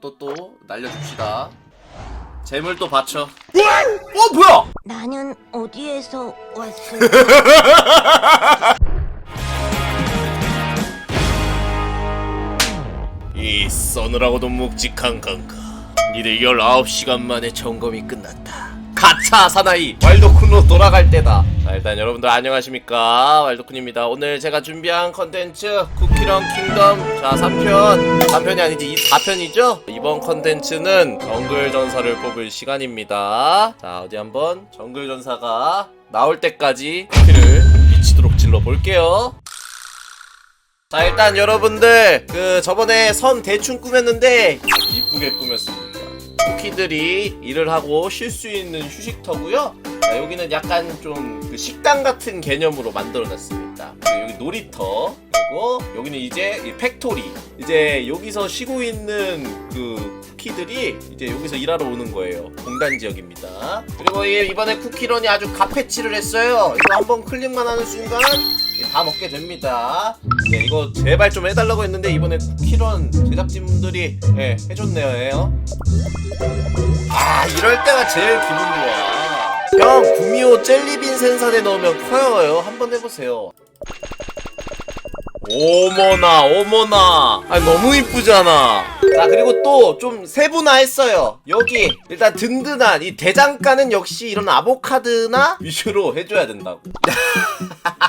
또 또 또 날려줍시다. 재물 또 받쳐. 어 뭐야? 나는 어디에서 왔어? 이 서늘하고도 묵직한 강가. 니들 19시간 만에 점검이 끝났다. 가차 사나이 왈도쿤으로 돌아갈 때다. 자, 일단 여러분들 안녕하십니까 왈도쿤입니다. 오늘 제가 준비한 컨텐츠 쿠키런 킹덤 자 3편 3편이 아니지 이 4편이죠? 이번 컨텐츠는 정글 전사를 뽑을 시간입니다. 자 어디 한번 정글 전사가 나올 때까지 쿠키를 미치도록 질러 볼게요. 자 일단 여러분들 그 저번에 선 대충 꾸몄는데 이쁘게 꾸몄습니다 쿠키들이 일을 하고 쉴 수 있는 휴식터고요. 자, 여기는 약간 좀 그 식당 같은 개념으로 만들어 놨습니다. 그리고 여기 놀이터 그리고 여기는 이제 이 팩토리. 이제 여기서 쉬고 있는 그 쿠키들이 이제 여기서 일하러 오는 거예요. 공단 지역입니다. 그리고 이- 이번에 쿠키런이 아주 갓패치를 했어요. 이거 한번 클릭만 하는 순간 다 먹게 됩니다. 네, 이거 제발 좀 해달라고 했는데 이번에 쿠키런 제작진분들이 예, 해줬네요. 아, 이럴 때가 제일 기분 좋아. 형, 구미호 젤리빈 생산에 넣으면 커요. 한번 해보세요. 오머나, 오머나. 아, 너무 이쁘잖아. 자, 그리고 또 좀 세분화했어요. 여기 일단 든든한 이 대장간은 역시 이런 아보카드나 위주로 해줘야 된다고.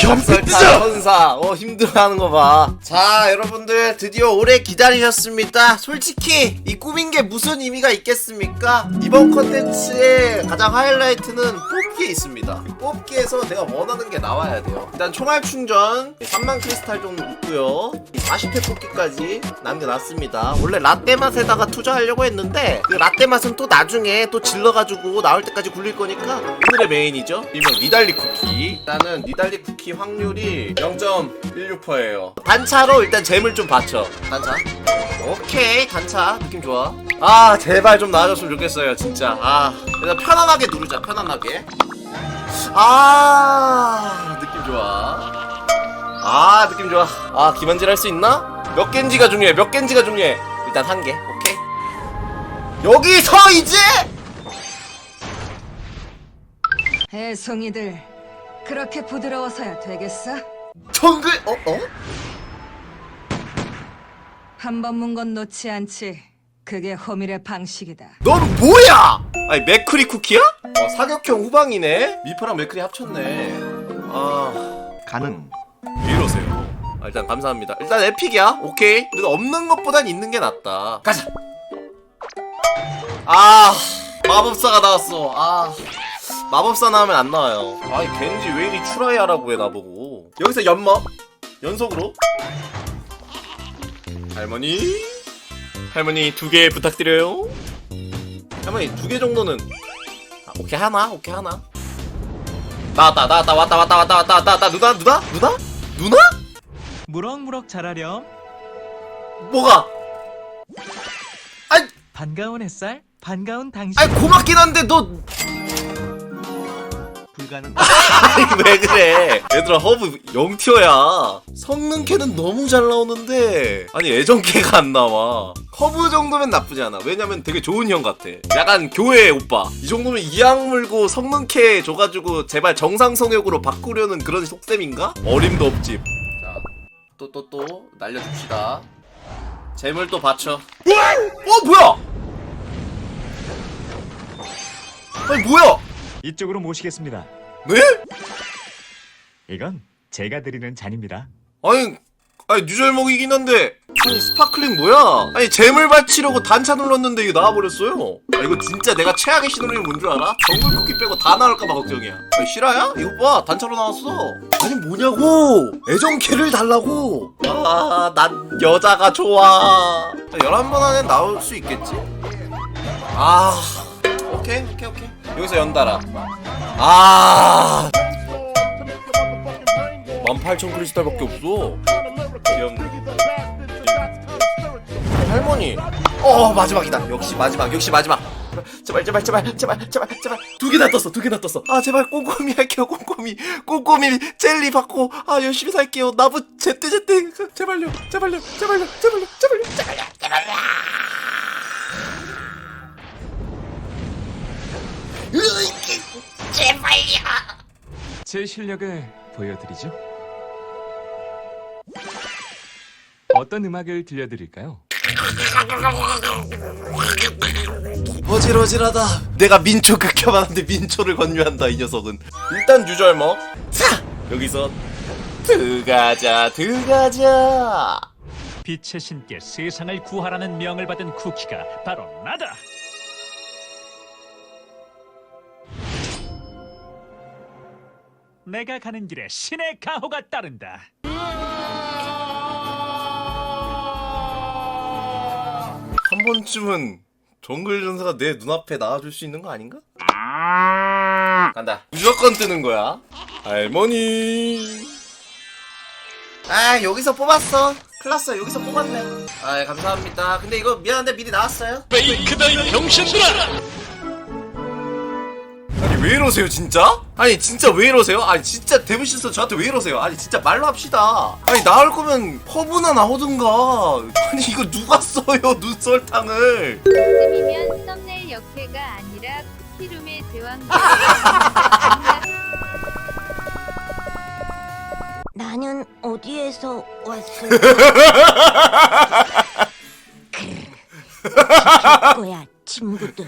설탕 선사. 어 힘들어하는 거봐. 자 여러분들 드디어 오래 기다리셨습니다. 솔직히 이 꾸민 게 무슨 의미가 있겠습니까? 이번 컨텐츠의 가장 하이라이트는 뽑기에 있습니다. 뽑기에서 내가 원하는 게 나와야 돼요. 일단 총알 충전 3만 크리스탈 정도 있고요. 40회 뽑기까지 남겨놨습니다. 원래 라떼 맛에다가 투자하려고 했는데 그 라떼 맛은 또 나중에 또 질러가지고 나올 때까지 굴릴 거니까 오늘의 메인이죠. 일명 니달리 쿠키. 일단은 니달리 쿠키 확률이 0.16%예요. 단차로 일단 잼을 좀 받쳐. 단차? 오케이 단차. 느낌 좋아. 아 제발 좀 나아졌으면 좋겠어요 진짜. 아 일단 편안하게 누르자 편안하게. 아 느낌 좋아. 아 느낌 좋아. 아 기만질 할 수 있나? 몇 겐지가 중요해 몇 겐지가 중요해. 일단 한 개 오케이. 여기서 이제! 해송이들 그렇게 부드러워서야 되겠어? 정글 어? 어? 한 번 문 건 놓지 않지. 그게 호밀의 방식이다. 넌 뭐야? 아니 맥크리 쿠키야? 어, 사격형 후방이네. 미파랑 맥크리 합쳤네. 아 가능. 왜 이러세요? 아, 일단 감사합니다. 일단 에픽이야. 오케이. 그래도 없는 것보단 있는 게 낫다. 가자. 아 마법사가 나왔어. 아 마법사 나오면 안 나와요. 아이 겐지 왜 이리 추라이하라고 해 나보고. 여기서 연먹 연속으로. 할머니? 할머니 두 개 부탁드려요. 할머니 두 개 정도는. 아, 오케이 하나 오케이 하나. 나왔다 나왔다 왔다 왔다 왔다 왔다 왔다 왔다. 누나 누나 누나? 누나? 무럭무럭 자라렴. 뭐가? 아이! 반가운 햇살 반가운 당신. 아이 고맙긴 한데 너 불가능. 아니 왜 그래? 얘들아 허브 0티어야. 성능 캐는 너무 잘 나오는데. 아니 애정 캐가 안 나와. 허브 정도면 나쁘지 않아. 왜냐면 되게 좋은 형 같아. 약간 교회 오빠. 이 정도면 이악 물고 성능 캐 줘가지고 제발 정상 성욕으로 바꾸려는 그런 속셈인가? 어림도 없지. 자또 또 또 날려줍시다. 재물 또 받쳐. 어 뭐야? 아니 뭐야? 이쪽으로 모시겠습니다 네? 이건 제가 드리는 잔입니다 아니, 아니 뉴절목이긴 한데 아니 스파클링 뭐야? 아니 재물 바치려고 단차 눌렀는데 이게 나와버렸어요. 아 이거 진짜 내가 최악의 시도림이 뭔 줄 알아? 정글 쿠키 빼고 다 나올까봐 걱정이야. 아니 실화야? 이거 봐 단차로 나왔어. 아니 뭐냐고? 애정캐를 달라고. 아, 난 여자가 좋아. 11번 안에 나올 수 있겠지? 아, 오케이, 오케이, 오케이. 여기서 연달아. 아, 18,000 크리스탈밖에 없어. 귀엽네. 할머니. 어 마지막이다. 역시 마지막. 역시 마지막. 제발 제발 제발 제발 제발 제발 두 개나 떴어 두 개나 떴어 아 제발 꼼꼼히 할게요 꼼꼼히 꼼꼼히 젤리 받고 아 열심히 살게요 나부 제때 제때 제발요 제발요 제발요 제발요 제발요 제발요 제발요 제 실력을 보여드리죠. 어떤 음악을 들려드릴까요? 어질어질하다. 내가 민초 극혐하는데 민초를 권유한다 이 녀석은. 일단 유절먹. 자 여기서 들어가자 들어가자. 빛의 신께 세상을 구하라는 명을 받은 쿠키가 바로 나다. 내가 가는 길에 신의 가호가 따른다. 한 번쯤은 정글 전사가 내 눈앞에 나와줄 수 있는 거 아닌가? 간다. 무조건 뜨는 거야. 할머니. 아 여기서 뽑았어. 클났어 여기서 뽑았네. 아 감사합니다. 근데 이거 미안한데 미리 나왔어요. 페이크다 이 병신들아! 왜 이러세요 진짜? 아니 진짜 왜 이러세요? 아니 진짜 데브시스 저한테 왜 이러세요? 아니 진짜 말로 합시다 아니 나올 거면 퍼브나 나오든가 아니 이거 누가 써요 눈설탕을 쯤이면 썸네일 역해가 아니라 쿠키룸의 제왕 나는 어디에서 왔어? 거야 친구들.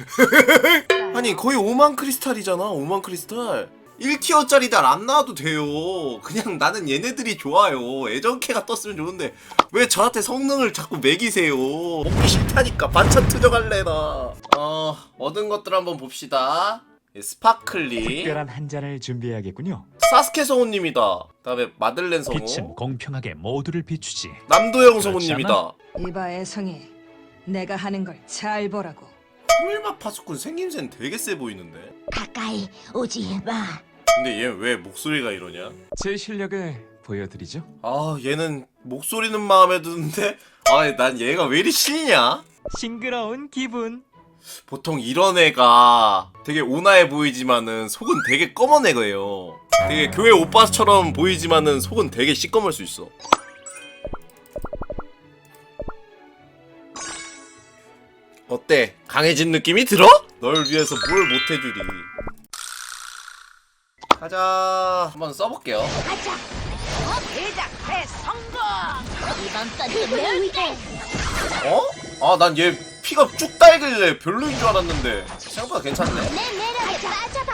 아니 거의 5만 크리스탈이잖아 5만 크리스탈 1티어짜리들 안 나와도 돼요 그냥 나는 얘네들이 좋아요 애정캐가 떴으면 좋은데 왜 저한테 성능을 자꾸 매기세요 먹기 싫다니까 반찬 투정할래 나 어, 얻은 것들 한번 봅시다 예, 스파클리 특별한 한 잔을 준비해야겠군요. 사스케 성우님이다. 다음에 마들렌 성우. 빛은 공평하게 모두를 비추지. 남도영 성우님이다. 이봐 애성이 내가 하는 걸 잘 보라고 풀마 파수꾼 생김새는 되게 세 보이는데. 가까이 오지 마. 근데 얘 왜 목소리가 이러냐? 제 실력을 보여드리죠. 아 얘는 목소리는 마음에 드는데 아난 얘가 왜 이리 싫냐? 싱그러운 기분. 보통 이런 애가 되게 온화해 보이지만은 속은 되게 검은 애예요. 되게 교회 오빠처럼 보이지만은 속은 되게 시꺼멀 수 있어. 어때? 강해진 느낌이 들어? 널 위해서 뭘 못해주리. 가자. 한번 써볼게요. 가자. 어, 대작회 성공. 이번. 어? 아, 난 얘 피가 쭉 달길래 별로인 줄 알았는데 생각보다 괜찮네. 내 매력에 빠져봐.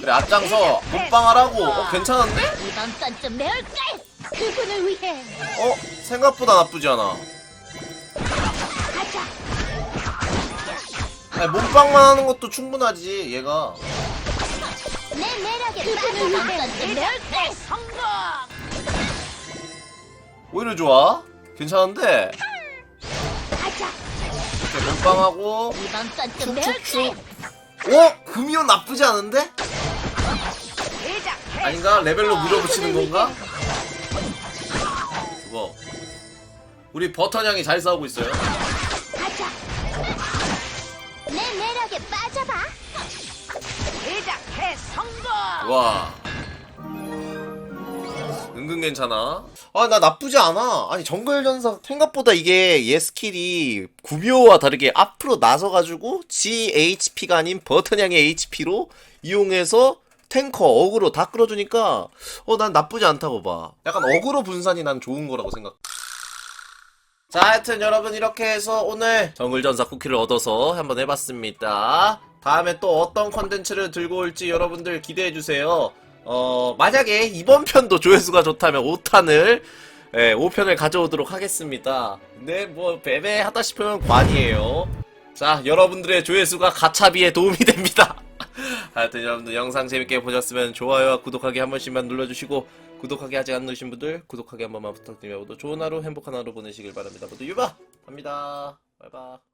그래, 앞장서 몸빵하라고. 어, 괜찮은데? 이번 건좀 매울게. 그분을 위해. 어? 생각보다 나쁘지 않아. 가자. 아니, 몸빵만 하는 것도 충분하지, 얘가. 내 매력에. 성공. 오히려 좋아. 괜찮은데? 가자. 이렇게 몸빵하고. 이번 건좀 축축축. 매울게. 어? 금이온 나쁘지 않은데? 아닌가? 레벨로 밀어붙이는 건가? 그거. 우리 버터냥이 잘 싸우고 있어요. 가자. 내 매력에 빠져봐. 와. 은근 괜찮아. 아, 나 나쁘지 않아. 아니, 정글 전사 생각보다 이게 얘 스킬이 구비오와 다르게 앞으로 나서가지고 지 HP가 아닌 버터냥의 HP로 이용해서 탱커, 어그로 다 끌어주니까 어, 난 나쁘지 않다고 봐. 약간 어그로 분산이 난 좋은 거라고 생각. 자, 하여튼 여러분 이렇게 해서 오늘 정글전사 쿠키를 얻어서 한번 해봤습니다. 다음에 또 어떤 컨텐츠를 들고 올지 여러분들 기대해주세요. 어, 만약에 이번 편도 조회수가 좋다면 5탄을, 예, 5편을 가져오도록 하겠습니다. 근데 뭐, 배배하다 싶으면 관이에요. 자, 여러분들의 조회수가 가차비에 도움이 됩니다. 하여튼 여러분들 영상 재밌게 보셨으면 좋아요와 구독하기 한 번씩만 눌러주시고, 구독하기 아직 안 누르신 분들 구독하기 한 번만 부탁드리며 모두 좋은 하루 행복한 하루 보내시길 바랍니다. 모두 유바! 갑니다. 바이바이.